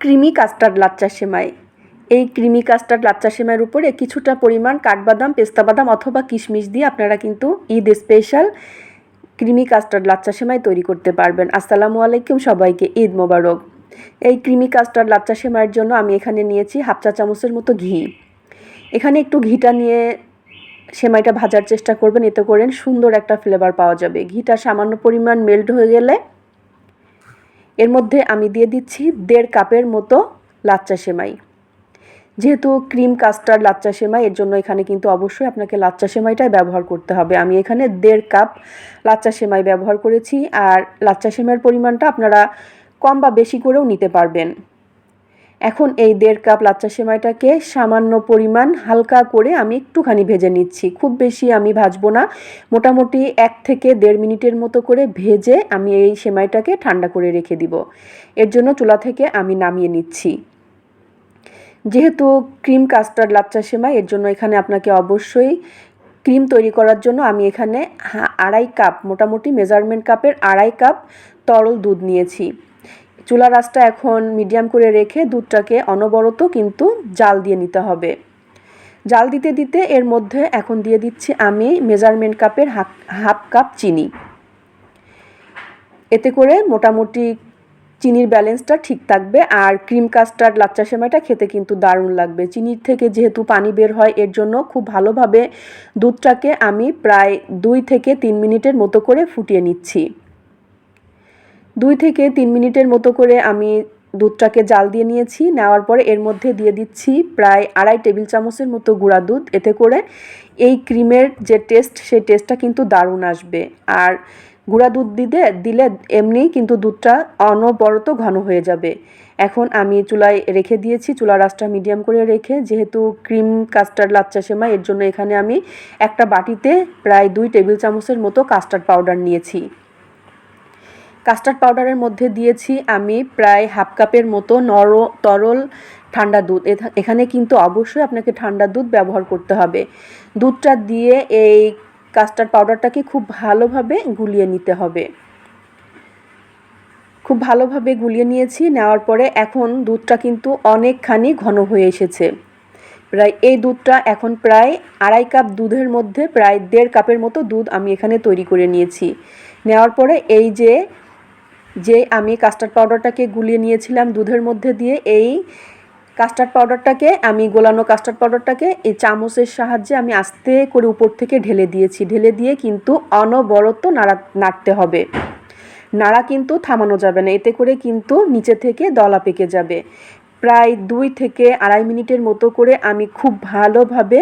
Creamy custard লাচ্চা সেমাই। এই creamy custard লাচ্চা সেমাইয়ের উপরে কিছুটা পরিমাণ কাঠবাদাম পেস্তা বাদাম অথবা কিশমিশ দিয়ে আপনারা কিন্তু ঈদ স্পেশাল ক্রিমি কাস্টার্ড লাচ্চা সেমাই তৈরি করতে পারবেন। আসসালামু আলাইকুম সবাইকে, ঈদ মোবারক। এই ক্রিমি কাস্টার্ড লাচ্চা সেমাইয়ের জন্য আমি এখানে নিয়েছি হাফ চা চামচের মতো ঘি। এখানে একটু ঘিটা নিয়ে সেমাইটা ভাজার চেষ্টা করবেন, এতে করেন সুন্দর একটা ফ্লেভার পাওয়া যাবে। ঘিটা সামান্য পরিমাণ মেল্ট হয়ে গেলে এর মধ্যে আমি দিয়ে দিচ্ছি দেড় কাপের মতো লাচ্চা সেমাই। যেহেতু ক্রিম কাস্টার্ড লাচ্চা সেমাই, এর জন্য এখানে কিন্তু অবশ্যই আপনাকে লাচ্চা সেমাইটাই ব্যবহার করতে হবে। আমি এখানে দেড় কাপ লাচ্চা সেমাই ব্যবহার করেছি, আর লাচ্চা সেমাইয়ের পরিমাণটা আপনারা কম বা বেশি করেও নিতে পারবেন। এখন এই দেড় কাপ লাচ্চা সেমাইটাকে সামান্য পরিমাণ হালকা করে আমি একটুখানি ভেজে নিচ্ছি। খুব বেশি আমি ভাজবো না। মোটামুটি এক থেকে দেড় মিনিটের মতো করে ভেজে আমি এই সেমাইটাকে ঠান্ডা করে রেখে দিব। এর জন্য চুলা থেকে আমি নামিয়ে নিচ্ছি। যেহেতু ক্রিম কাস্টার্ড লাচ্চা সেমাই, এর জন্য এখানে আপনাকে অবশ্যই ক্রিম তৈরি করার জন্য আমি এখানে আড়াই কাপ, মোটামুটি মেজারমেন্ট কাপের আড়াই কাপ তরল দুধ নিয়েছি। চুলা রাসটা এখন মিডিয়াম করে রেখে দুধটাকে অনবরত কিন্তু জাল দিয়ে নিতে হবে। জাল দিতে দিতে এর মধ্যে এখন দিয়ে দিচ্ছি আমি মেজারমেন্ট কাপের হাফ কাপ চিনি। এতে করে মোটামুটি চিনির ব্যালেন্সটা ঠিক থাকবে আর ক্রিম কাস্টার্ড লাচ্চা সেমাইটা খেতে কিন্তু দারুণ লাগবে। চিনির থেকে যেহেতু পানি বের হয়, এর জন্য খুব ভালোভাবে দুধটাকে আমি প্রায় দুই থেকে তিন মিনিটের মতো করে ফুটিয়ে নিচ্ছি। দুই থেকে তিন মিনিটের মতো করে আমি দুধটাকে জাল দিয়ে নিয়েছি। নেওয়ার পরে এর মধ্যে দিয়ে দিচ্ছি প্রায় আড়াই টেবিল চামচের মতো গুঁড়া দুধ। এতে করে এই ক্রিমের যে টেস্ট, সেই টেস্টটা কিন্তু দারুণ আসবে। আর গুঁড়া দুধ দিতে, দিলে এমনি কিন্তু দুধটা অনবরত ঘন হয়ে যাবে। এখন আমি চুলায় রেখে দিয়েছি। চুলা রাসটা মিডিয়াম করে রেখে, যেহেতু ক্রিম, কাস্টার্ড, লাচ্চা সেমাই, এর জন্য এখানে আমি একটা বাটিতে প্রায় দুই টেবিল চামচের মতো কাস্টার্ড পাউডার নিয়েছি। কাস্টার্ড পাউডারের মধ্যে দিয়েছি আমি প্রায় হাফ কাপের মতো নর, তরল ঠান্ডা দুধ। এখানে কিন্তু অবশ্যই আপনাকে ঠান্ডা দুধ ব্যবহার করতে হবে। দুধটা দিয়ে এই কাস্টার্ড পাউডারটাকে খুব ভালোভাবে গুলিয়ে নিতে হবে। খুব ভালোভাবে গুলিয়ে নিয়েছি, নেওয়ার পরে এখন দুধটা কিন্তু অনেকখানি ঘন হয়ে এসেছে। প্রায়, এই দুধটা এখন প্রায় আড়াই কাপ দুধের মধ্যে প্রায় দেড় কাপের মতো দুধ আমি এখানে তৈরি করে নিয়েছি। নেওয়ার পরে এই যে যে আমি কাস্টার্ড পাউডারটাকে গুলিয়ে নিয়েছিলাম দুধের মধ্যে দিয়ে, এই কাস্টার্ড পাউডারটাকে আমি গোলানো কাস্টার্ড পাউডারটাকে এই চামচের সাহায্যে আমি আস্তে করে উপর থেকে ঢেলে দিয়েছি। ঢেলে দিয়ে কিন্তু অনবরত নাড়া, নাড়তে হবে। নাড়া কিন্তু থামানো যাবে না, এতে করে কিন্তু নিচে থেকে দলা পেকে যাবে। প্রায় দুই থেকে আড়াই মিনিটের মতো করে আমি খুব ভালোভাবে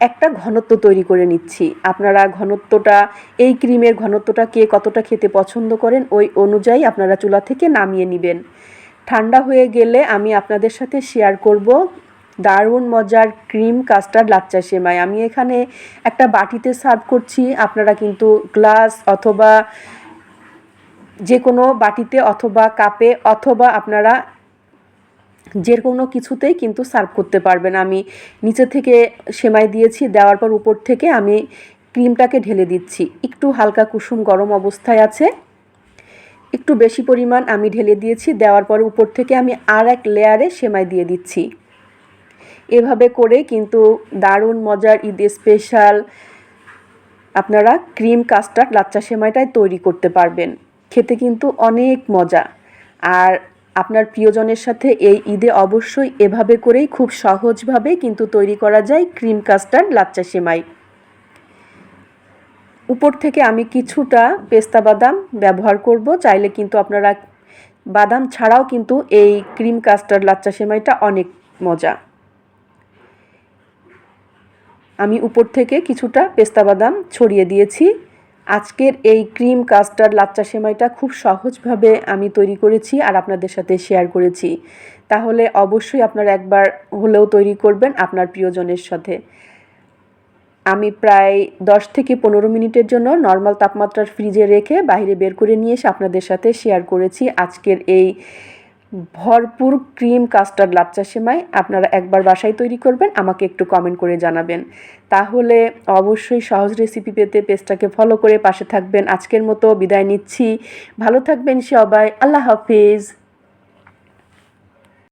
একটা ঘনত্ব তৈরি করে নিচ্ছি। আপনারা ঘনত্বটা, এই ক্রিমের ঘনত্বটা কে কতটা খেতে পছন্দ করেন, ওই অনুযায়ী আপনারা চুলা থেকে নামিয়ে নেবেন। ঠান্ডা হয়ে গেলে আমি আপনাদের সাথে শেয়ার করব দারুণ মজার ক্রিম কাস্টার্ড লাচ্চা সেমাই। আমি এখানে একটা বাটিতে সার্ভ করছি, আপনারা কিন্তু গ্লাস অথবা যে কোনো বাটিতে অথবা কাপে অথবা আপনারা যে কোনো কিছুতেই কিন্তু সার্ভ করতে পারবেন। আমি নিচে থেকে সেমাই দিয়েছি, দেওয়ার পর উপর থেকে আমি ক্রিমটাকে ঢেলে দিচ্ছি। একটু হালকা কুসুম গরম অবস্থায় আছে। একটু বেশি পরিমাণ আমি ঢেলে দিয়েছি, দেওয়ার পর উপর থেকে আমি আর এক লেয়ারে সেমাই দিয়ে দিচ্ছি। এভাবে করে কিন্তু দারুণ মজার ঈদে স্পেশাল আপনারা ক্রিম কাস্টার্ড লাচ্চা সেমাইটাই তৈরি করতে পারবেন। খেতে কিন্তু অনেক মজা। আর আপনার প্রিয়জনের সাথে এই ঈদে অবশ্যই এভাবে করেই খুব সহজভাবে কিন্তু তৈরি করা যায় ক্রিম কাস্টার্ড লাচ্চা সেমাই। উপর থেকে আমি কিছুটা পেস্তা বাদাম ব্যবহার করব, চাইলে কিন্তু আপনারা বাদাম ছাড়াও কিন্তু এই ক্রিম কাস্টার্ড লাচ্চা সেমাইটা অনেক মজা। আমি উপর থেকে কিছুটা পেস্তা বাদাম ছড়িয়ে দিয়েছি। আজকের এই ক্রিম কাস্টার্ড লাচ্চা সেমাইটা খুব সহজভাবে আমি তৈরি করেছি আর আপনাদের সাথে শেয়ার করেছি। তাহলে অবশ্যই আপনারা একবার হলেও তৈরি করবেন আপনার প্রিয়জনের সাথে। আমি প্রায় দশ থেকে পনেরো মিনিটের জন্য নর্মাল তাপমাত্রার ফ্রিজে রেখে বাইরে বের করে নিয়ে এসে আপনাদের সাথে শেয়ার করেছি আজকের এই ভরপুর ক্রিম কাস্টার্ড লাচ্চা সেমাই আপনারা একবার বাসায় তৈরি করবেন, আমাকে একটু কমেন্ট করে জানাবেন। তাহলে অবশ্যই সহজ রেসিপি পেতে পেস্টটাকে ফলো করে পাশে থাকবেন। আজকের মতো বিদায় নিচ্ছি। ভালো থাকবেন সবাই। আল্লাহ হাফিজ।